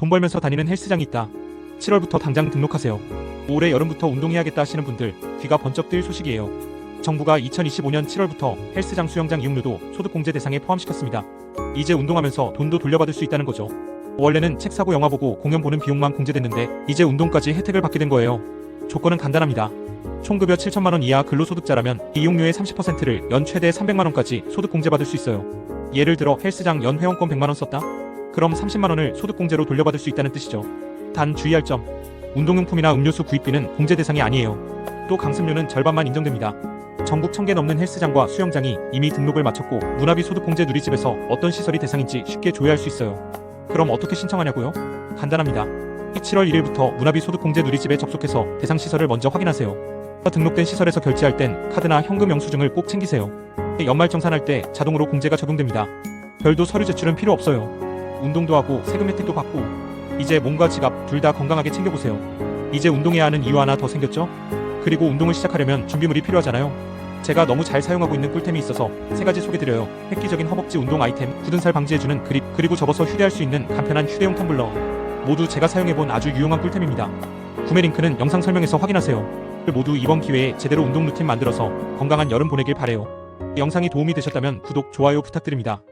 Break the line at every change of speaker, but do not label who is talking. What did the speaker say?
돈 벌면서 다니는 헬스장이 있다. 7월부터 당장 등록하세요. 올해 여름부터 운동해야겠다 하시는 분들 귀가 번쩍 뜰 소식이에요. 정부가 2025년 7월부터 헬스장 수영장 이용료도 소득공제 대상에 포함시켰습니다. 이제 운동하면서 돈도 돌려받을 수 있다는 거죠. 원래는 책 사고 영화 보고 공연 보는 비용만 공제됐는데 이제 운동까지 혜택을 받게 된 거예요. 조건은 간단합니다. 총급여 7천만 원 이하 근로소득자라면 이용료의 30%를 연 최대 300만 원까지 소득 공제받을 수 있어요. 예를 들어 헬스장 연 회원권 100만 원 썼다? 그럼 30만 원을 소득 공제로 돌려받을 수 있다는 뜻이죠. 단 주의할 점. 운동용품이나 음료수 구입비는 공제 대상이 아니에요. 또 강습료는 절반만 인정됩니다. 전국 1000개 넘는 헬스장과 수영장이 이미 등록을 마쳤고 문화비 소득 공제 누리집에서 어떤 시설이 대상인지 쉽게 조회할 수 있어요. 그럼 어떻게 신청하냐고요? 간단합니다. 7월 1일부터 문화비 소득 공제 누리집에 접속해서 대상 시설을 먼저 확인하세요. 등록된 시설에서 결제할 땐 카드나 현금 영수증을 꼭 챙기세요. 연말 정산할 때 자동으로 공제가 적용됩니다. 별도 서류 제출은 필요 없어요. 운동도 하고 세금 혜택도 받고 이제 몸과 지갑 둘 다 건강하게 챙겨보세요. 이제 운동해야 하는 이유 하나 더 생겼죠? 그리고 운동을 시작하려면 준비물이 필요하잖아요. 제가 너무 잘 사용하고 있는 꿀템이 있어서 세 가지 소개드려요. 획기적인 허벅지 운동 아이템, 굳은 살 방지해주는 그립, 그리고 접어서 휴대할 수 있는 간편한 휴대용 텀블러. 모두 제가 사용해본 아주 유용한 꿀템입니다. 구매 링크는 영상 설명에서 확인하세요. 모두 이번 기회에 제대로 운동 루틴 만들어서 건강한 여름 보내길 바래요. 영상이 도움이 되셨다면 구독, 좋아요 부탁드립니다.